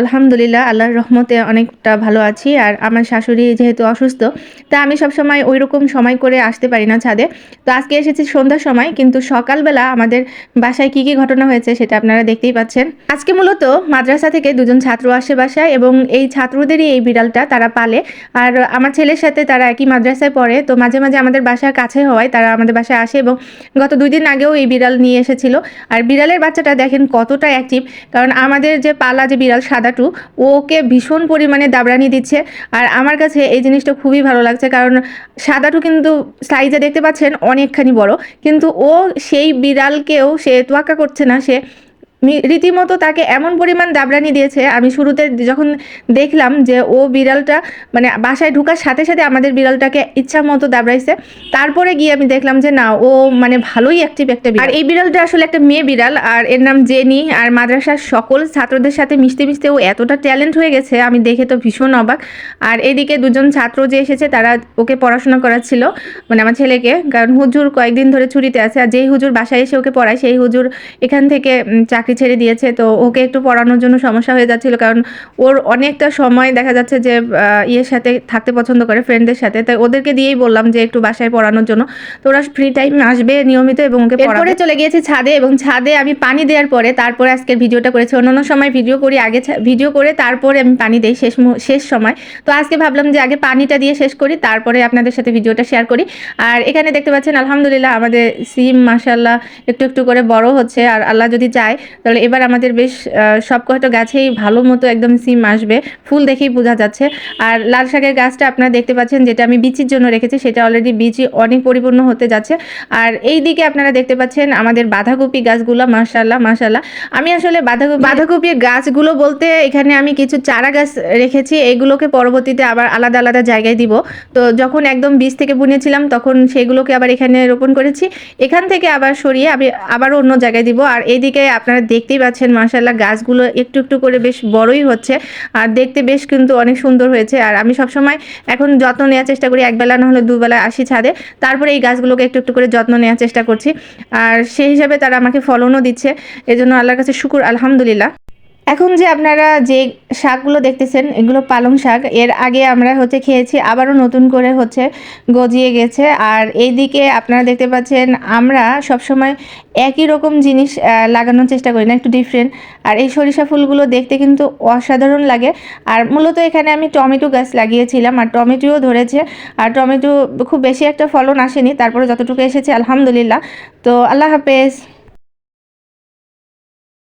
আলহামদুলিল্লাহ, আল্লাহর রহমতে অনেকটা ভালো আছি। আর আমার শাশুড়ি যেহেতু অসুস্থ, তা আমি সবসময় ওই রকম সময় করে আসতে পারি না ছাদে। তো আজকে এসেছি সন্ধ্যার সময়, কিন্তু সকালবেলা আমাদের বাসায় কি কি ঘটনা হয়েছে সেটা আপনারা দেখতেই পাচ্ছেন। আজকে মূলত মাদ্রাসা থেকে দুজন ছাত্র আসে বাসায় এবং এই ছাত্রদেরই এই বিড়ালটা তারা পালে। আর আমার ছেলের সাথে তারা একই মাদ্রাসায় পড়ে, তো মাঝে মাঝে আমাদের বাসার কাছে হওয়ায় তারা আমাদের বাসায় আসে এবং গত দুই দিন আগেও এই বিড়াল নিয়ে এসেছিল। আর বিড়ালের বাচ্চাটা দেখেন কতটা অ্যাক্টিভ কারণ আমাদের যে পালা যে বিড়াল সাদাটু ওকে ভীষণ পরিমাণে দাবরানি দিচ্ছে। আর আমার কাছে এই জিনিসটা খুবই ভালো লাগছে, কারণ সাদাটু কিন্তু সাইজে দেখতে পাচ্ছেন অনেকখানি বড়, কিন্তু ও সেই বিড়ালকেও সে তোয়াক্কা করছে না, সে রীতিমতো তাকে এমন পরিমাণ দাবরানি দিয়েছে। আমি শুরুতে যখন দেখলাম যে ও বিড়ালটা মানে বাসায় ঢুকার সাথে সাথে আমাদের বিড়ালটাকে ইচ্ছা মতো দাবড়াইছে, তারপরে গিয়ে আমি দেখলাম যে না, ও মানে ভালোই অ্যাক্টিভ একটা বিড়াল। আর এই বিড়ালটা আসলে একটা মেয়ে বিড়াল, আর এর নাম জেনি, আর মাদ্রাসার সকল ছাত্রদের সাথে মিশতে মিশতে ও এতটা ট্যালেন্ট হয়ে গেছে, আমি দেখে তো ভীষণ অবাক। আর এদিকে দুজন ছাত্র যে এসেছে, তারা ওকে পড়াশোনা করাচ্ছিল মানে আমার ছেলেকে, কারণ হুজুর কয়েকদিন ধরে ছুটিতে আছে, আর যেই হুজুর বাসায় এসে ওকে পড়ায়, সেই হুজুর এখান থেকে চাকরি ছেড়ে দিয়েছে। তো ওকে একটু পড়ানোর জন্য সমস্যা হয়ে যাচ্ছিল কারণ ওর অনেকটা সময় দেখা যাচ্ছে যে ইয়ের সাথে থাকতে পছন্দ করে ফ্রেন্ডদের সাথে। তাই ওদেরকে দিয়েই বললাম যে, একটু বাসায় পড়ানোর জন্য। তো ওরা ফ্রি টাইম আসবে নিয়মিত এবং ওকে এরপরে চলে গিয়েছি ছাদে এবং ছাদে আমি পানি দেওয়ার পরে তারপরে আজকের ভিডিওটা করেছি। অন্যান্য সময় ভিডিও করি আগে ভিডিও করে তারপরে আমি পানি দিই শেষ শেষ সময়। তো আজকে ভাবলাম যে আগে পানিটা দিয়ে শেষ করি, তারপরে আপনাদের সাথে ভিডিওটা শেয়ার করি। আর এখানে দেখতে পাচ্ছেন, আলহামদুলিল্লাহ আমাদের সিম মাসাল্লাহ একটু একটু করে বড় হচ্ছে। আর আল্লাহ যদি চায় তাহলে এবার আমাদের বেশ সব কয়টা গাছেই ভালো মতো একদম সিম আসবে, ফুল দেখেই বোঝা যাচ্ছে। আর লাল শাকের গাছটা আপনারা দেখতে পাচ্ছেন যেটা আমি বিচির জন্য রেখেছি, সেটা অলরেডি বিচি অনেক পরিপূর্ণ হতে যাচ্ছে। আর এই দিকে আপনারা দেখতে পাচ্ছেন আমাদের বাঁধাকপি গাছগুলো মাশাল্লাহ মাশাল্লাহ আমি আসলে বাঁধাকপি বাঁধাকপির গাছগুলো বলতে এখানে আমি কিছু চারা গাছ রেখেছি, এগুলোকে পরবর্তীতে আবার আলাদা আলাদা জায়গায় দিব। তো যখন একদম বীজ থেকে বুনেছিলাম, তখন সেগুলোকে আবার এখানে রোপণ করেছি। এখান থেকে আবার সরিয়ে আমি আবার অন্য জায়গায় দিব। আর এইদিকে আপনারা দেখতেই পাচ্ছেন মার্শাল্লাহ গাছগুলো একটু একটু করে বেশ বড়ই হচ্ছে আর দেখতে বেশ কিন্তু অনেক সুন্দর হয়েছে। আর আমি সবসময় এখন যত্ন নেওয়ার চেষ্টা করি, একবেলা না হলে দুবেলা আসি ছাদে। তারপরে এই গাছগুলোকে একটু একটু করে যত্ন নেওয়ার চেষ্টা করছি। আর সেই হিসাবে তারা আমাকে ফলনও দিচ্ছে। এজন্য আল্লাহর কাছে শুকুর, আলহামদুলিল্লাহ। এখন যে আপনারা যে শাকগুলো দেখতেছেন, এগুলো পালং শাক। এর আগে আমরা হচ্ছে খেয়েছি, আবারও নতুন করে হচ্ছে গজিয়ে গেছে। আর এইদিকে আপনারা দেখতে পাচ্ছেন, আমরা সবসময় একই রকম জিনিস লাগানোর চেষ্টা করি না, একটু ডিফারেন্ট আর এই সরিষা ফুলগুলো দেখতে কিন্তু অসাধারণ লাগে। আর মূলত এখানে আমি টমেটো গাছ লাগিয়েছিলাম, আর টমেটোও ধরেছে। আর টমেটো খুব বেশি একটা ফলন আসেনি, তারপরে যতটুকু এসেছে, আলহামদুলিল্লাহ। তো আল্লাহ হাফেজ।